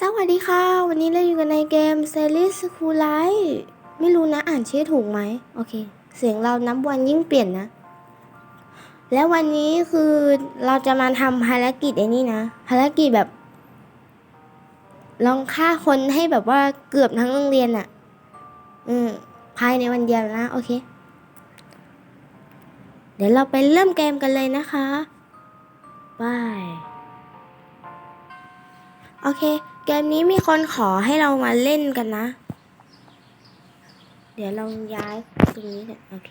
สวัสดีค่ะ วันนี้เราอยู่กันในเกม s a l i s School Life ไม่รู้นะอ่านชื่อถูกไหมโอเค เสียงเรานับวันยิ่งเปลี่ยนนะ แล้ววันนี้คือเราจะมาทำภารกิจไอ้นี่นะ ภารกิจแบบ ลองฆ่าคนให้แบบว่าเกือบทั้งโรงเรียนอะอืมภายในวันเดียวนะ โอเค เดี๋ยวเราไปเริ่มเกมกันเลยนะคะบายโอเค เกมนี้มีคนขอให้เรามาเล่นกันนะ เดี๋ยวลองย้ายตรงนี้กันโอเค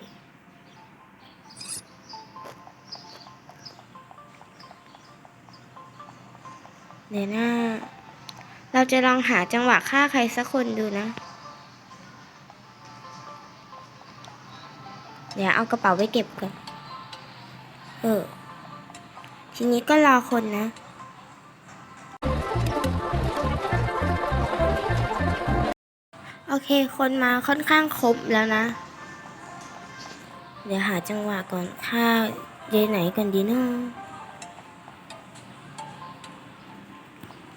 เดี๋ยวหน้า เราจะลองหาจังหวะฆ่าใครสักคนดูนะ เดี๋ยวเอากระเป๋าไปเก็บก่อน เออ ทีนี้ก็รอคนนะ เคคนมาค่อนข้างครบแล้วนะ เดี๋ยวหาจังหวะก่อนค่าเยไหนก่อนดีเนาะ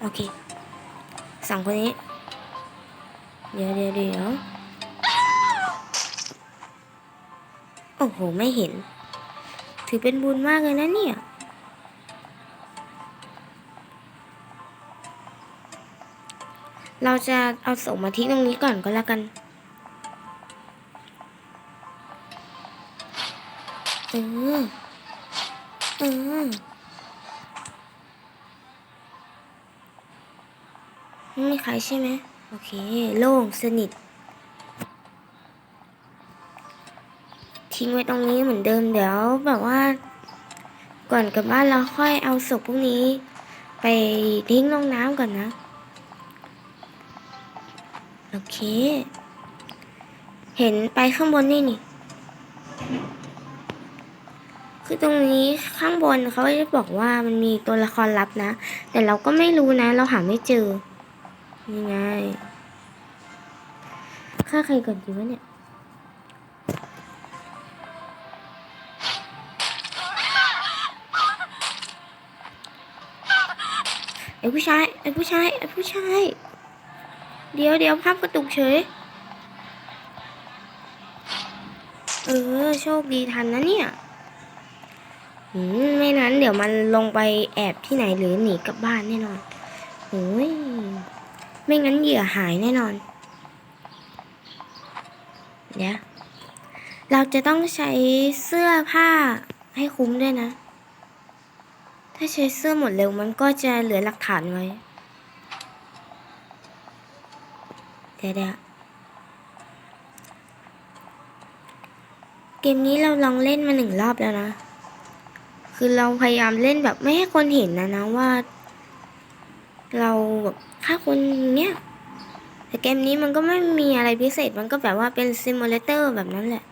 โอเคสองคนนี้ เดี๋ยวเดี๋ยวเดี๋ยวโอ้โห ไม่เห็น ถือเป็นบุญมากเลยนะเนี่ย เราจะเอาส่งมาทิ้งตรงนี้ก่อนก็แล้วกันเออเออไม่มีใครใช่ไหมโอเค โล่งสนิท ทิ้งไว้ตรงนี้เหมือนเดิมเดี๋ยวแบบว่า ก่อนกลับบ้านเราค่อยเอาศพพวกนี้ ไปทิ้งลงน้ำก่อนนะ โอเค เห็นไปข้างบนนี่นี่ คือตรงนี้ข้างบนเขาจะบอกว่ามันมีตัวละครลับนะ แต่เราก็ไม่รู้นะ เราหาไม่เจอนี่ไงฆ่าใครก่อนดีวะเนี่ยไอ้ผู้ชายไอ้ผู้ชายไอ้ผู้ชาย เดี๋ยวเดี๋ยวภาพกระตุกเฉย เออ โชคดีทันนะเนี่ยอืมไม่นั้น เดี๋ยวมันลงไปแอบที่ไหนหรือหนีกลับบ้านแน่นอนโอ้ยไม่งั้นเหยื่อหายแน่นอน เดี๋ยว เราจะต้องใช้เสื้อผ้าให้คุ้มด้วยนะ ถ้าใช้เสื้อหมดเร็วมันก็จะเหลือหลักฐานไว้ เดี๋ยวเดี๋ยวเกมนี้เราลองเล่นมาหนึ่งรอบแล้วนะ คือเราพยายามเล่นแบบไม่ให้คนเห็นนะนะว่า เราแบบฆ่าคนเนี้ยแต่เกมนี้มันก็ไม่มีอะไรพิเศษ มันก็แบบว่าเป็นซิมูเลเตอร์แบบนั้นแหละ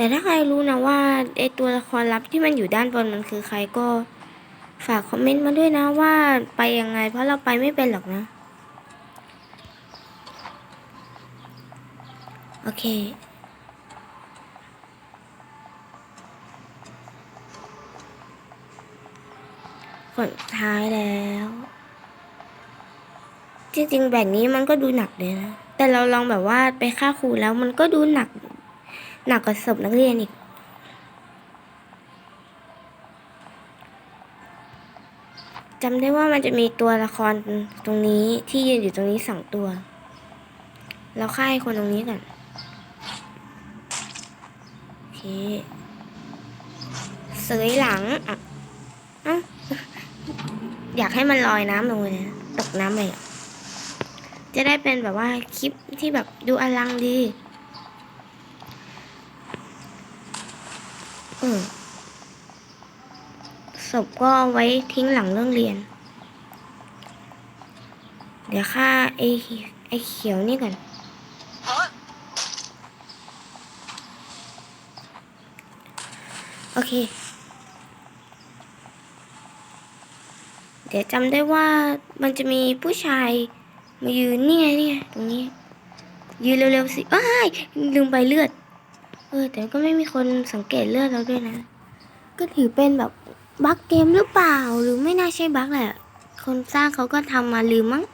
แต่ถ้าใครรู้นะว่าไอตัวละครลับที่มันอยู่ด้านบนมันคือใครก็ฝากคอมเมนต์มาด้วยนะว่าไปยังไง เพราะเราไปไม่เป็นหรอกนะ โอเคคนท้ายแล้ว จริงๆแบบนี้มันก็ดูหนักเลยนะ แต่เราลองแบบว่าไปฆ่าครูแล้วมันก็ดูหนัก หนักกว่าศพนักเรียนอีก จำได้ว่ามันจะมีตัวละครตรงนี้ที่ยืนอยู่ตรงนี้สองตัว เราฆ่าไอ้คนตรงนี้ก่อนโอเคเสยหลังอะออยากให้มันลอยน้ำลงเลยตกน้ำไปจะได้เป็นแบบว่าคลิปที่แบบดูอลังดี เออศพก็เอาไว้ทิ้งหลังเรื่องเรียน เดี๋ยวค่าไอ้ไอ้เขียวนี่ก่อนโอเค เดี๋ยวจำได้ว่ามันจะมีผู้ชายมายืนนี่ไงนี่ไงตรงนี้ ยืนเร็วๆสิอ้ายลืมไปเลือด เออ แต่ก็ไม่มีคนสังเกตเลือดเราด้วยนะ ก็ถือเป็นแบบบั๊กเกมหรือเปล่า หรือไม่น่าใช่บั๊กแหละ คนสร้างเขาก็ทำมาลืมมั้ง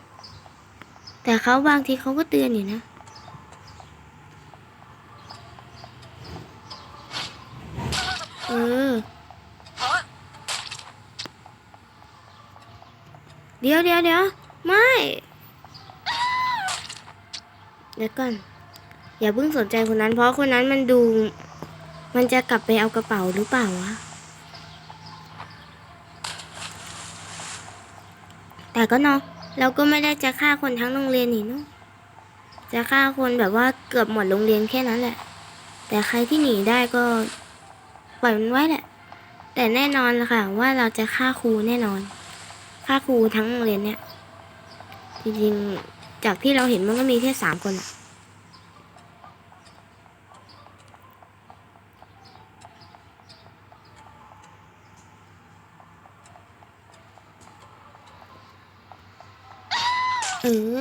แต่เขาบางทีเขาก็เตือนอยู่นะเออเดี๋ยวเดี๋ยวเดี๋ยวไม่ เดี๋ยวก่อน อย่าเพิ่งสนใจคนนั้น เพราะคนนั้นมันดู มันจะกลับไปเอากระเป๋าหรือเปล่าวะ แต่ก็เนาะเราก็ไม่ได้จะฆ่าคนทั้งโรงเรียนนี่เนาะจะฆ่าคนแบบว่าเกือบหมดโรงเรียนแค่นั้นแหละ แต่ใครที่หนีได้ก็ปล่อยมันไว้แหละ แต่แน่นอนละค่ะว่าเราจะฆ่าครูแน่นอนฆ่าครูทั้งโรงเรียนเนี่ยจริงๆจากที่เราเห็นมันก็มีแค่สามคนอะเออ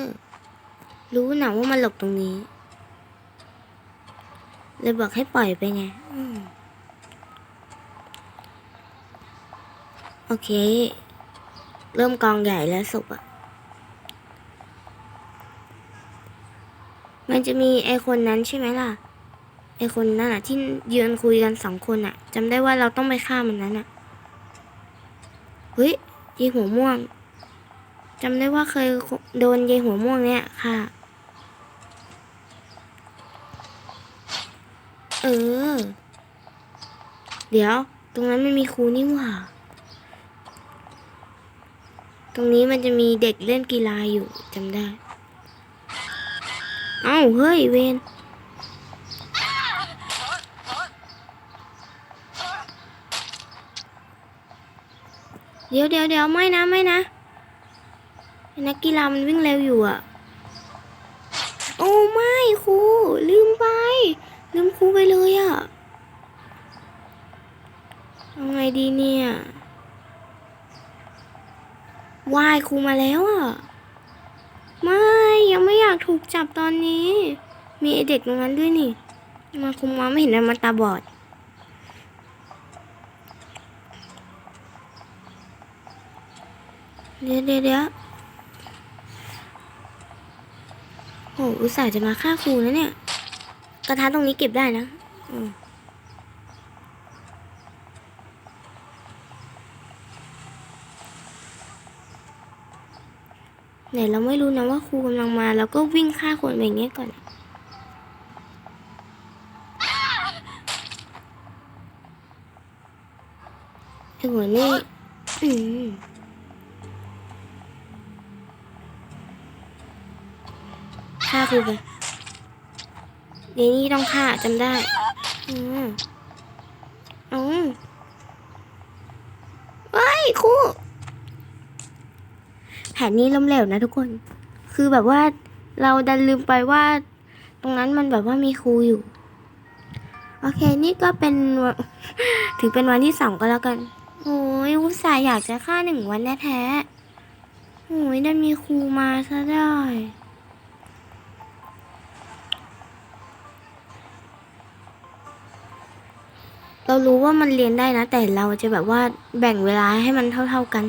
รู้ นะว่ามันหลบตรงนี้ เลยบอกให้ปล่อยไปไงอโอเค เริ่มกองใหญ่แล้วศพอะมันจะมีไอคนนั้นใช่ไหมล่ะ ไอคนนั้นอะที่ยืนคุยกันสองคนอะจำได้ว่าเราต้องไปฆ่ามันนั้นอะเฮ้ยยายหัวม่วงจำได้ว่าเคยโดนยายหัวม่วงเนี่ยค่ะ เออ เดี๋ยว ตรงนั้นมันมีครูนี่หว่า ตรงนี้มันจะมีเด็กเล่นกีฬาอยู่จำได้ เอ้า เฮ้ย เวนเดี๋ยวเดี๋ยวเดี๋ยวไม่นะไม่นะนักกีฬามันวิ่งเร็วอยู่อะโอ้ไม่ครูลืมไป ลืมครูไปเลยอะเอาไงดีเนี่ย วายครูมาแล้วอะ ไม่ยังไม่อยากถูกจับตอนนี้ มีเด็กตรงนั้นด้วยนี่ มาคุมมองไม่เห็นนะมันตาบอดเดี๋ยวเดี๋ยวเดี๋ยวโหอุตส่าห์จะมาฆ่าครูนะเนี่ย กระทะตรงนี้เก็บได้นะไหนเราไม่รู้นะว่าครูกำลังมาเราก็วิ่งฆ่าคนแบบนี้ก่อน ไอ้หัวนี่ อืมฆ่าครูไป เดี๋ยวนี้ต้องฆ่าจำได้ อืมอืมเฮ้ยครูแผนนี้ล้มเหลวนะทุกคน คือแบบว่าเราดันลืมไปว่า ตรงนั้นมันแบบว่ามีครูอยู่ โอเค นี่ก็เป็นถือเป็นวันที่สองก็แล้วกัน โอ้ยอุตส่าห์อยากจะฆ่าหนึ่งวันแท้ๆโอ้ยดันมีครูมาซะได้ เรารู้ว่ามันเรียนได้นะ แต่เราจะแบบว่าแบ่งเวลาให้มันเท่า ๆกัน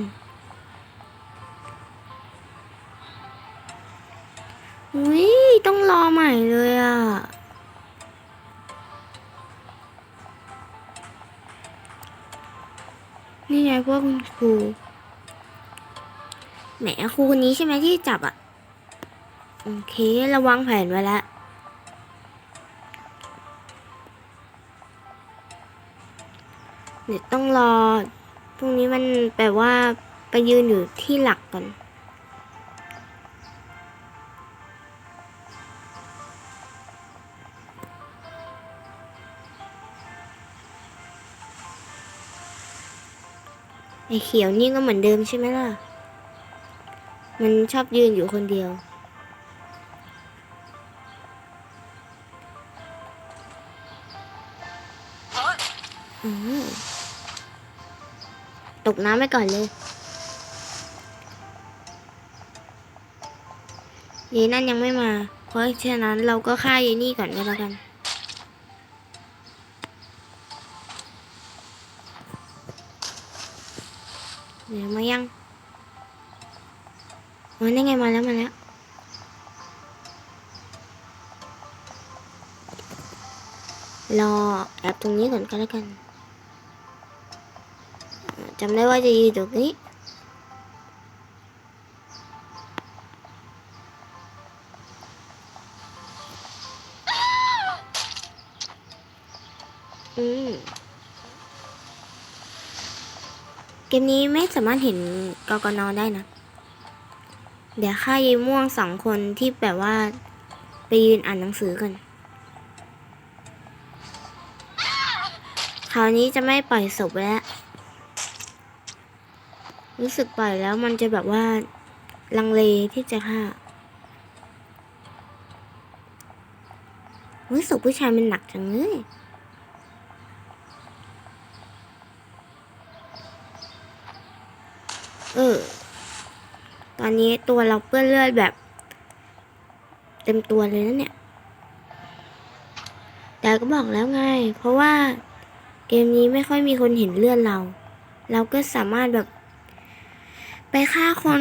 อุ้ยต้องรอใหม่เลยอะ นี่ไงพวกคุณครูไหนครูคนนี้ใช่ไหมที่จับอะ โอเค ระวังแผนไว้แล้ว เดี๋ยวต้องรอ พรุ่งนี้มันแปลว่าไปยืนอยู่ที่หลักก่อนไอ้เขียวนี่ก็เหมือนเดิมใช่ไหมล่ะ มันชอบยืนอยู่คนเดียว อืม ตกน้ำไปก่อนเลยยายนั่นยังไม่มา เพราะฉะนั้นเราก็ฆ่ายายนี่ก่อนก็แล้วกัน เดี๋ยวมายังมันได้ไงมาแล้วมาแล้ว รอแอบตรงนี้ก่อนก็แล้วกัน จำได้ว่าจะยู่ตรงนี้อืมเกมนี้ไม่สามารถเห็นกกนได้นะ เดี๋ยวค่ายายม่วงสองคนที่แบบว่า ไปยืนอ่านหนังสือกัน คราวนี้จะไม่ปล่อยศพแล้ว รู้สึกปล่อยแล้วมันจะแบบว่าลังเลที่จะฆ่าเฮ้ยศพผู้ชายมันหนักจังเลยเออ ตอนนี้ตัวเราเปื้อนเลือดแบบ เต็มตัวเลยนะเนี่ย แต่ก็บอกแล้วไง เพราะว่าเกมนี้ไม่ค่อยมีคนเห็นเลือดเรา เราก็สามารถแบบ ไปฆ่าคน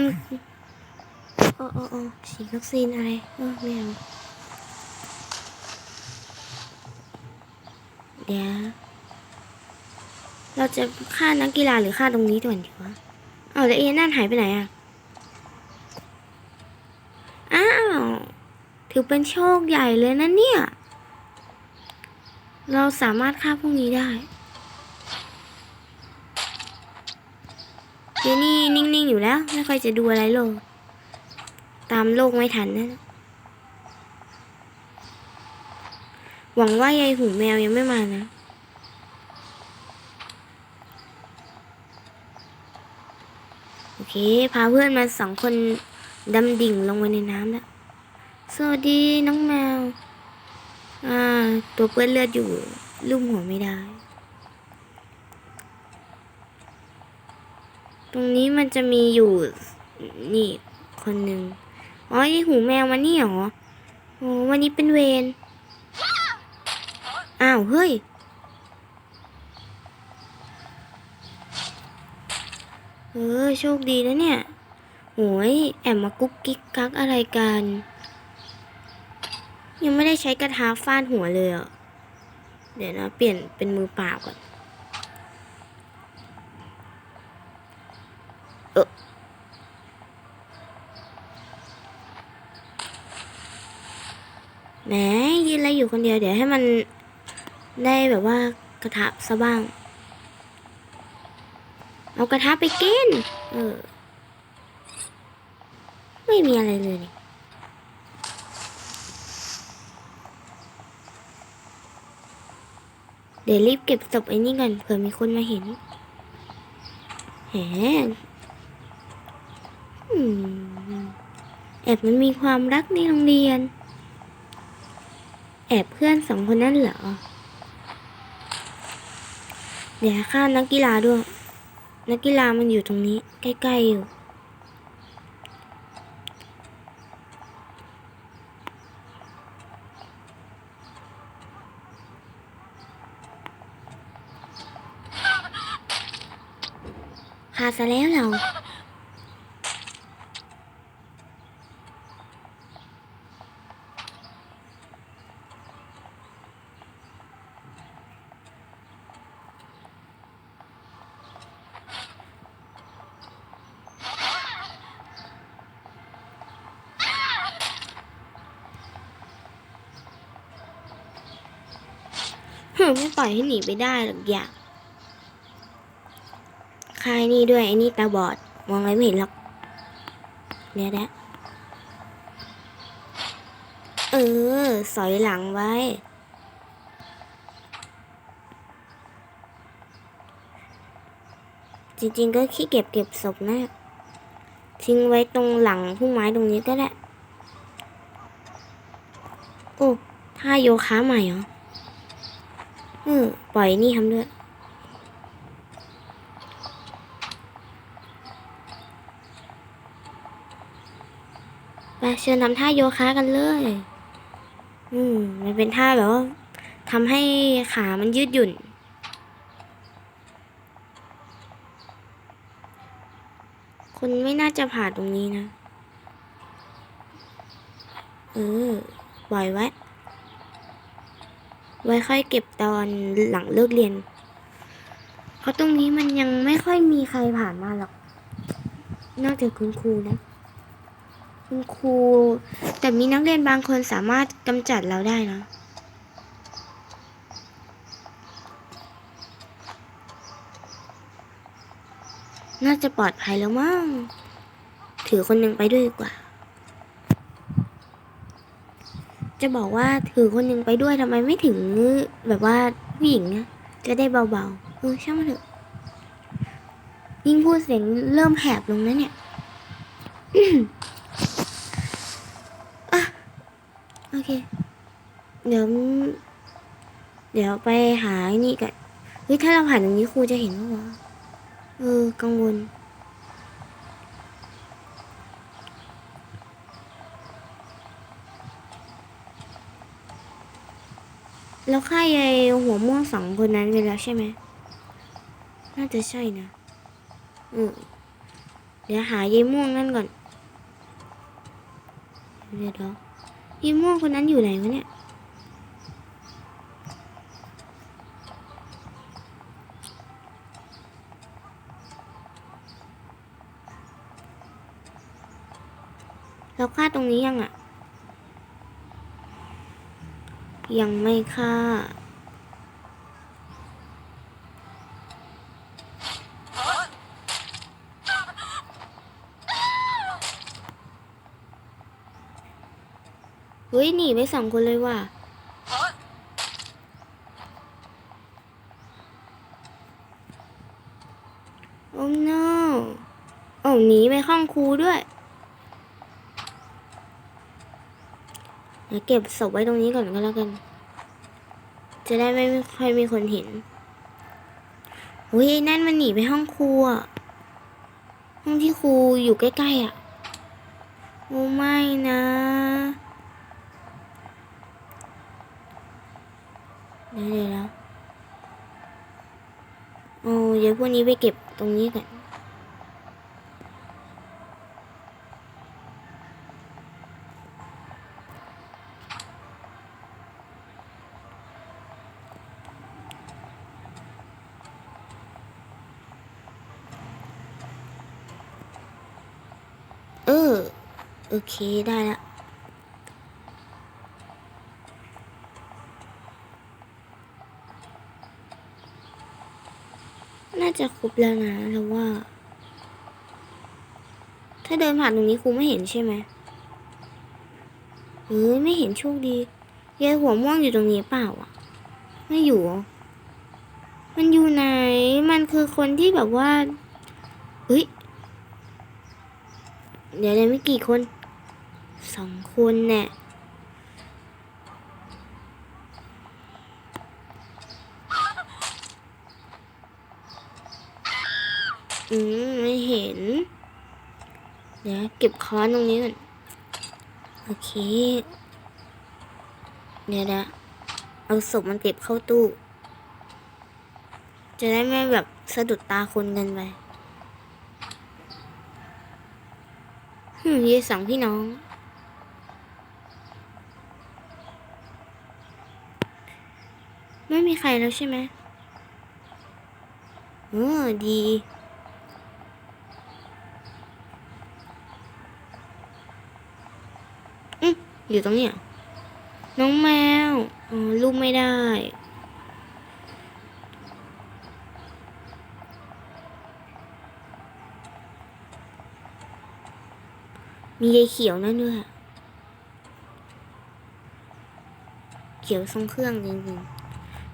โอ้โอ้โอ้ฉีดวัคซีนอะไรเออไม่เอาเดี๋ยวเราจะฆ่านักกีฬาหรือฆ่าตรงนี้ก่อนดีวะเอาแล้วเอนั่นหายไปไหนอะ อ้าว ถือเป็นโชคใหญ่เลยนะเนี่ย เราสามารถฆ่าพวกนี้ได้ เจนี่นิ่งๆอยู่แล้ว ไม่ค่อยจะดูอะไรโลก ตามโลกไม่ทันนะ หวังว่ายายหูแมวยังไม่มานะโอเค พาเพื่อนมาสองคนดำดิ่งลงไปในน้ำแล้วสวัสดีน้องแมว อ่า ตัวเปื้อนเลือดอยู่ลุ่มหัวไม่ได้ ตรงนี้มันจะมีอยู่นี่คนหนึ่งอ๋อไอหูแมวมานี่เหรอโอ้วันนี้เป็นเวรอ้าวเฮ้ยเออโชคดีนะเนี่ยโหยแอบมากุ๊กกิ๊กกักอะไรกัน ยังไม่ได้ใช้กระทะฟาดหัวเลยอะ เดี๋ยวนะ เปลี่ยนเป็นมือเปล่าก่อน แหมยืนอะไรอยู่คนเดียวเดี๋ยวให้มันได้แบบว่ากระทะซะบ้าง เอากระทะไปกิน เออ ไม่มีอะไรเลยนี่เดี๋ยวรีบเก็บศพไอ้นี่ก่อนเผื่อมีคนมาเห็นแหมอืมแอบมันมีความรักในโรงเรียน แอบเพื่อนสองคนนั่นเหรอ เดี๋ยวฆ่านักกีฬาด้วย นักกีฬามันอยู่ตรงนี้ ใกล้ๆอยู่ ไม่ปล่อยให้หนีไปได้หรอกอยากคายนี่ด้วยไอ้นี่ตาบอด มองอะไรไม่เห็นหรอกเดี๋ยวนะเออ สอยหลังไว้ จริงๆก็ขี้เก็บเก็บศพนะ ทิ้งไว้ตรงหลังพุ่มไม้ตรงนี้ก็ได้ โอ้ท่าโยคะใหม่เหรอ ปล่อยนี่ทำด้วยไปเชิญทำท่าโยคะกันเลย อืม มันเป็นท่าแบบว่าทำให้ขามันยืดหยุ่น คนไม่น่าจะผ่านตรงนี้นะ เออปล่อยไว้ ไว้ค่อยเก็บตอนหลังเลิกเรียน เพราะตรงนี้มันยังไม่ค่อยมีใครผ่านมาหรอก นอกจากคุณครูนะ คุณครู แต่มีนักเรียนบางคนสามารถกำจัดเราได้นะน่าจะปลอดภัยแล้วมั้ง ถือคนหนึ่งไปด้วยดีกว่า จะบอกว่าถือคนหนึ่งไปด้วยทำไมไม่ถึงแบบว่าผู้หญิงนะจะได้เบาๆเออช่างมันเถอะยิ่งพูดเสียงเริ่มแหบลงนะเนี่ยอะโอเค เดี๋ยว เดี๋ยวไปหาไอ้นี่กันเฮ้ยถ้าเราผ่านตรงนี้ครูจะเห็นปะวะเออ กังวล แล้วค่ายายหัวม่วงสองคนนั้นไปแล้วใช่ไหม น่าจะใช่นะอืมเดี๋ยวหายายม่วงนั่นก่อน เดี๋ยวเดี๋ยวยายม่วงคนนั้นอยู่ไหนวะเนี่ย เราฆ่าตรงนี้ยังอะ ยังไม่ฆ่า เฮ้ย หนีไปสองคนเลยว่ะโอ้ no โอ้หนีไปห้องครูด้วย เดี๋ยวเก็บศพไว้ตรงนี้ก่อนก็แล้วกัน จะได้ไม่ค่อยมีคนเห็นเฮ้ยไอ้นั่นมันหนีไปห้องครูอะห้องที่ครูอยู่ใกล้ๆอะ โอ้ไม่นะ เดี๋ยวเดี๋ยวแล้วโอ้เดี๋ยวพวกนี้ไปเก็บตรงนี้กัน เออ โอเคได้ละน่าจะครบแล้วนะเราว่า ถ้าเดินผ่านตรงนี้ครูไม่เห็นใช่ไหมเอ้ยไม่เห็นโชคดียายหัวม่วงอยู่ตรงนี้เปล่าอะ ไม่อยู่ มันอยู่ไหน มันคือคนที่แบบว่าเฮ้ย เดี๋ยวเดี๋ยวไม่กี่คน คนเนี่ย อืม ไม่เห็น เดี๋ยวเก็บค้อนตรงนี้ก่อน โอเค เดี๋ยวนะเอาศพมันเก็บเข้าตู้ จะได้ไม่แบบสะดุดตาคนกันไปหืมยี่สองพี่น้อง ไม่มี ใครแล้วใช่ไหมเออดี อืมอยู่ตรงเนี้ยน้องแมวอ๋อลูกไม่ได้มียายเขียวนั่นด้วย เขียวทรงเครื่องจริงๆ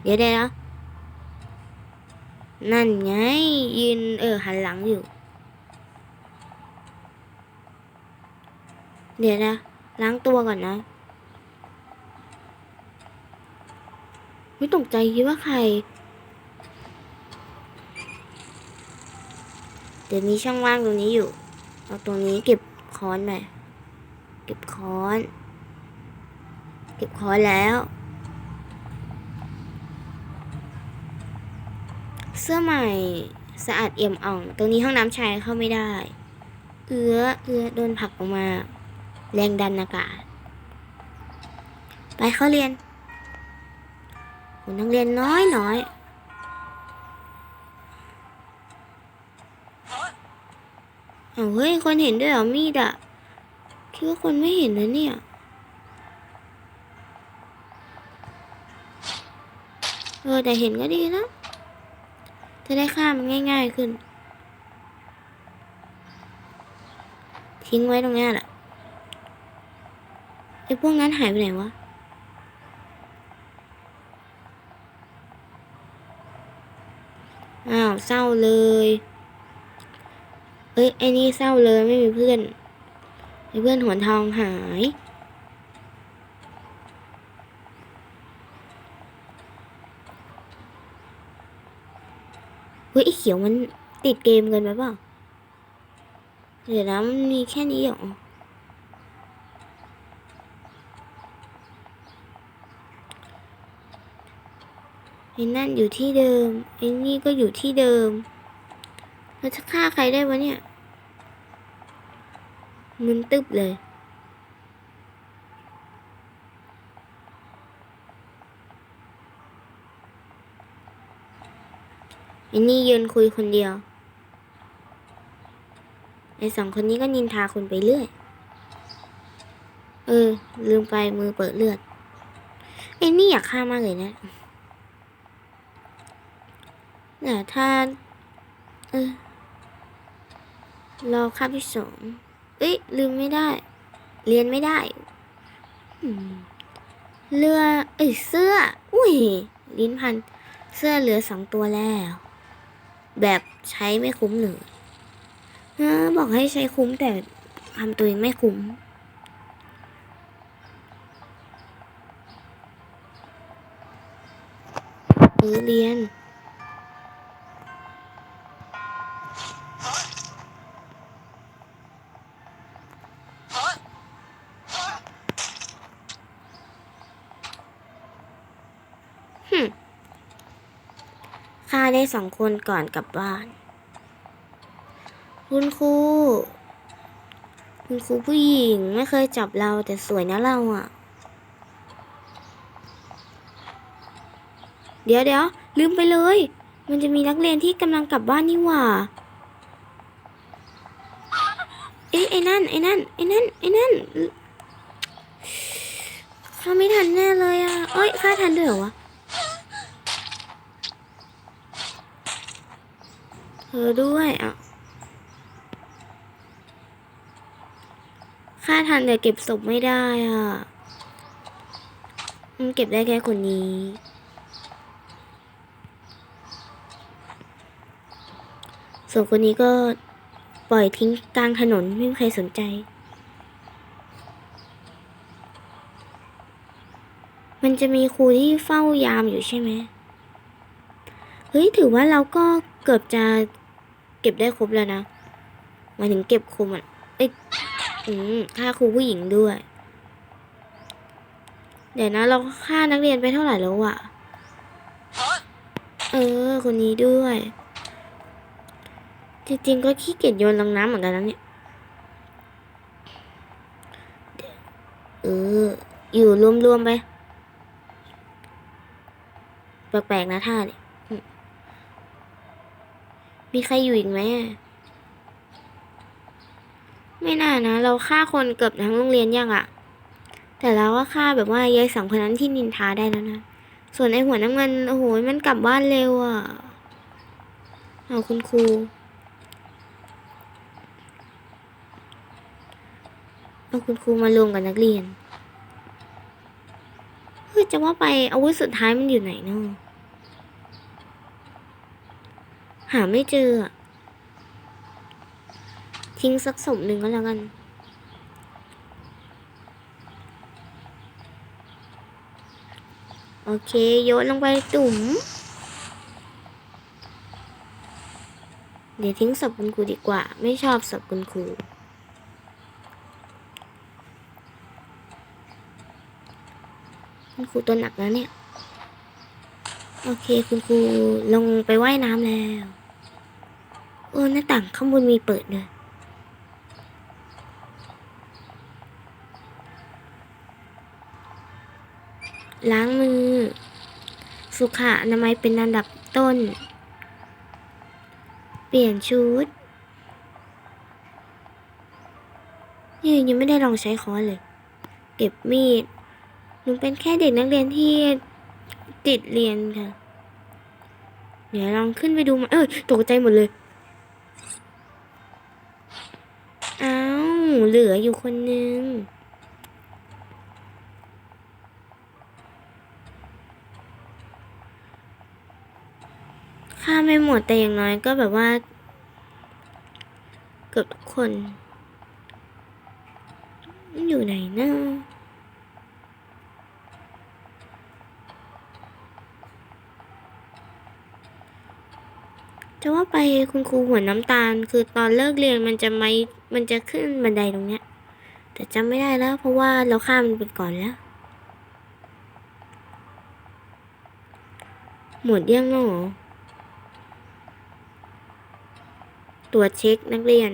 เดี๋ยวได้แล้วนั่นไงยืนเออหันหลังอยู่ เดี๋ยวนะล้างตัวก่อนนะไม่ตกใจคิดว่าใคร เดี๋ยวมีช่องว่างตรงนี้อยู่ เอาตรงนี้เก็บค้อนไปเก็บค้อน เก็บค้อนแล้ว เสื้อใหม่สะอาดเอี่ยมอ่อง ตรงนี้ห้องน้ำชายเข้าไม่ได้ เอื้อเอื้อโดนผลักออกมา แรงดันอากาศ ไปเข้าเรียนคนนักเรียนน้อยน้อยเอาเฮ้ย คนเห็นด้วยเหรอมีดอะคิดว่าคนไม่เห็นนะเนี่ยเออแต่เห็นก็ดีนะ จะได้ข้ามันง่าย ๆขึ้น ทิ้งไว้ตรงนี้แหละไอ้พวกนั้นหายไปไหนวะอ้าวเศร้าเลยเอ้ยไอ้นี่เศร้าเลยไม่มีเพื่อนไอ้เพื่อนหัวทองหาย เฮ้ยไอ้เขียวมันติดเกมเกินไปเปล่าเดี๋ยวนะมันมีแค่นี้เหรอไอ้นั่นอยู่ที่เดิมไอ้นี่ก็อยู่ที่เดิมเราจะฆ่าใครได้วะเนี่ยมึนตึบเลย ไอ้นี่ยืนคุยคนเดียว ไอ้สองคนนี้ก็นินทาคนไปเรื่อย เออ ลืมไปมือเปิดเลือด ไอ้นี่อยากฆ่ามากเลยนะแต่ถ้า เออ รอคาบที่สองเอ้ย ลืมไม่ได้ เรียนไม่ได้ เรือ เอ้ย เสื้อ อุ้ย ลิ้นพัน เสื้อเหลือสองตัวแล้ว แบบใช้ไม่คุ้มเลยเอบอกให้ใช้คุ้มแต่ทำตัวเองไม่คุ้มเออเรียน หึ ฆ่าได้สองคนก่อนกลับบ้าน คุณครู คุณครูผู้หญิงไม่เคยจับเราแต่สวยนะเราอะเดี๋ยวเดี๋ยวลืมไปเลย มันจะมีนักเรียนที่กำลังกลับบ้านนี่หว่า เอ๊ะไอ้นั่นไอ้นั่นไอ้นั่นไอ้นั่นเขาไม่ทันแน่เลยอะเอ้ยฆ่าทันด้วยเหรอวะ เธอด้วยอะค่าทันแต่เก็บศพไม่ได้อะมันเก็บได้แค่คนนี้ส่วนคนนี้ก็ปล่อยทิ้งกลางถนนไม่มีใครสนใจ มันจะมีครูที่เฝ้ายามอยู่ใช่ไหม เฮ้ย ถือว่าเราก็เกือบจะ เก็บได้ครบแล้วนะมาถึงเก็บครูอะเอ้ยอืมค่าครูผู้หญิงด้วย เดี๋ยวนะ เราค่านักเรียนไปเท่าไหร่แล้วอะเออ คนนี้ด้วย จริงๆก็ขี้เกียจโยนลงน้ำเหมือนกันนะเนี่ย เออ อยู่รวมๆไป แปลกๆนะท่าเนี่ย มีใครอยู่อีกไหมไม่น่านะ เราฆ่าคนเกือบทั้งโรงเรียนยังอะแต่เราก็ฆ่าแบบว่ายายสองคนนั้นที่นินทาได้แล้วนะ ส่วนไอหัวน้ำเงินโอ้โหมันกลับบ้านเร็วอะเอาคุณครูเอาคุณครูมารวมกับนักเรียนเฮ้ยจะว่าไปอาวุธสุดท้ายมันอยู่ไหนเนาะ หาไม่เจอ ทิ้งสักศพหนึ่งก็แล้วกัน โอเค โยนลงไปตุ่ม เดี๋ยวทิ้งศพคุณครูดีกว่า ไม่ชอบศพคุณครูคุณครูตัวหนักแล้วเนี่ย โอเค คุณครูลงไปว่ายน้ำแล้ว โอ้หน้าต่างข้างบนมีเปิดเลยล้างมือ สุขะนามัยเป็นอันดับต้น เปลี่ยนชุดยังยังไม่ได้ลองใช้ค้อนเลย เก็บมีดหนูเป็นแค่เด็กนักเรียนที่ติดเรียนค่ะ เดี๋ยวลองขึ้นไปดูมาเออตกใจหมดเลย เหลืออยู่คนนึง ค่าไม่หมดแต่อย่างน้อยก็แบบว่า เกือบทุกคน อยู่ไหนนะจะว่าไปคุณครูหัวน้ำตาล คือตอนเลิกเรียนมันจะไม่ มันจะขึ้นบันไดตรงเนี้ย แต่จำไม่ได้แล้ว เพราะว่าเราข้ามมันไปก่อนแล้ว หมดยังหรอตรวจเช็คนักเรียน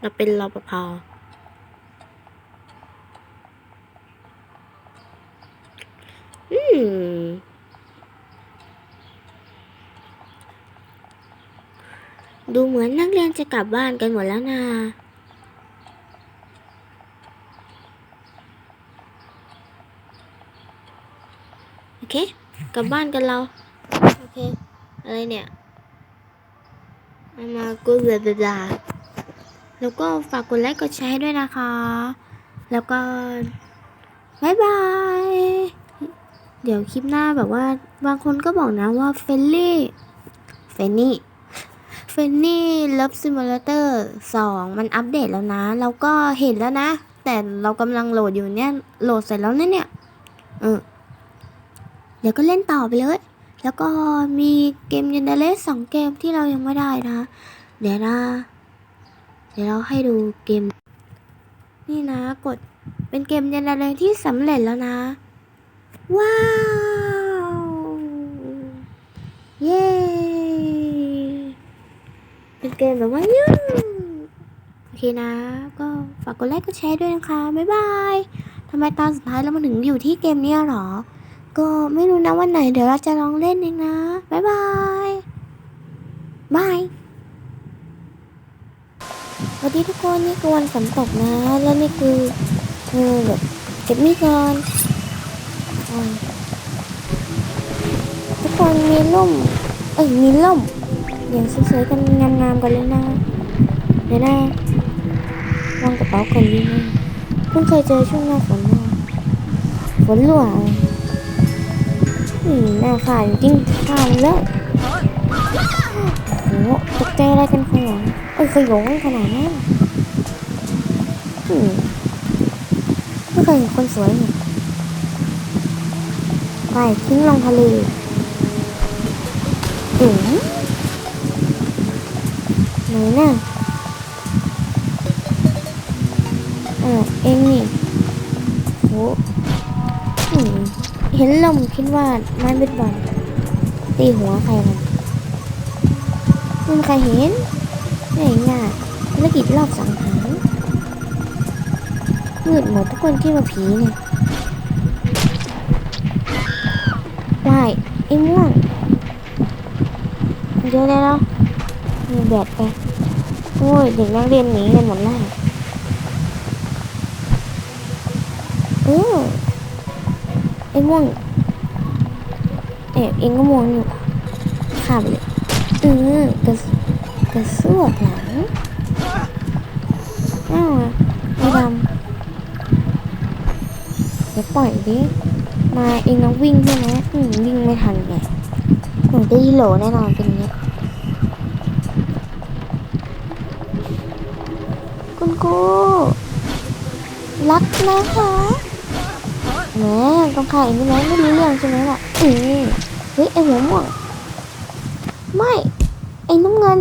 เราเป็นรปภอืมดูเหมือนนักเรียนจะกลับบ้านกันหมดแล้วนะ เคกลับบ้านกันเรา โอเค อะไรเนี่ยมากูเบื่อดาแล้วก็ฝากกดไลค์กดแชร์ให้ด้วยนะคะ แล้วก็บายบาย เดี๋ยวคลิปหน้าแบบว่า บางคนก็บอกนะว่าเฟลลี่เฟนนี่เฟนนี่เลิฟซิมูเลเตอร์สองมันอัปเดตแล้วนะ เราก็เห็นแล้วนะ แต่เรากำลังโหลดอยู่เนี่ย โหลดเสร็จแล้วนะเนี่ย เออ ดี๋ยวก็เล่นต่อไปเลย แล้วก็มีเกมยันเดเลสสองเกมที่เรายังไม่ได้นะ เดี๋ยวนะเดี๋ยวเราให้ดูเกม นี่นะกดเป็นเกมยันเดเลสที่สำเร็จแล้วนะ ว้าว เย้เป็นเกมแบบว่ายืดโอเคนะ ก็ฝากกดไลค์กดแชร์ด้วยนะคะ บ๊ายบายทำไมตอนสุดท้ายเรามาถึงอยู่ที่เกมนี้หรอ ก็ไม่รู้นะวันไหนเดี๋ยวเราจะลองเล่นเองนะ บ๊ายบายบายสวัสดีทุกคนนี่คือวันฝนตกนะ แล้วนี่คือเออแบบเก็บมีดก่อนอทุกคนมีร่ม เอ้ยมีร่มอย่างสวยๆกันงามๆกันเลยนะเดี๋ยวนะวางกระเป๋าก่อนดีนะเพิ่งเคยเจอช่วงหน้าฝนมฝนรั่ว นี่น้าข่ายจริงข่าวแล้วโอ้โหตกใจอะไรกันขนาดเอ้ยเคยหลงขนาดนั้นอืมไม่เคยเห็นคนสวยเนี่ยไปทิ้งลงทะเลอืมไหนน่ะอ่าเองนี่ ห็นลมคิดว่าไม้เบสบอลตีหัวใครมันไม่มีใครเห็นไหนง่ะภารกิจรอบสังหารมืดหมดทุกคนคิดว่าผีเนี่ยวายไอ้ม่วงเดี๋ยวได้แล้วมีแบดไปโอ้ยเด็กนักเรียนหนีกันหมดแล้วเออ ไอ้ม่วงเอ๊ะเองก็ม่วงอยู่ข้าไปเลยเออกระกระซวกหลังอ้าวไอ้ดำเดี๋ยวปล่อยดิมาเองน้องวิ่งใช่ไหมอืมวิ่งไม่ทันแกหนูได้โหลแน่นอนเป็นอย่างเงี้ยคุณครูรักนะคะ แหมต้องข่ายนี่ไหมไม่รู้เรื่องใช่ไหมล่ะอือเฮ้ยไอหัวม่วงไม่ไอ้น้ำเงิน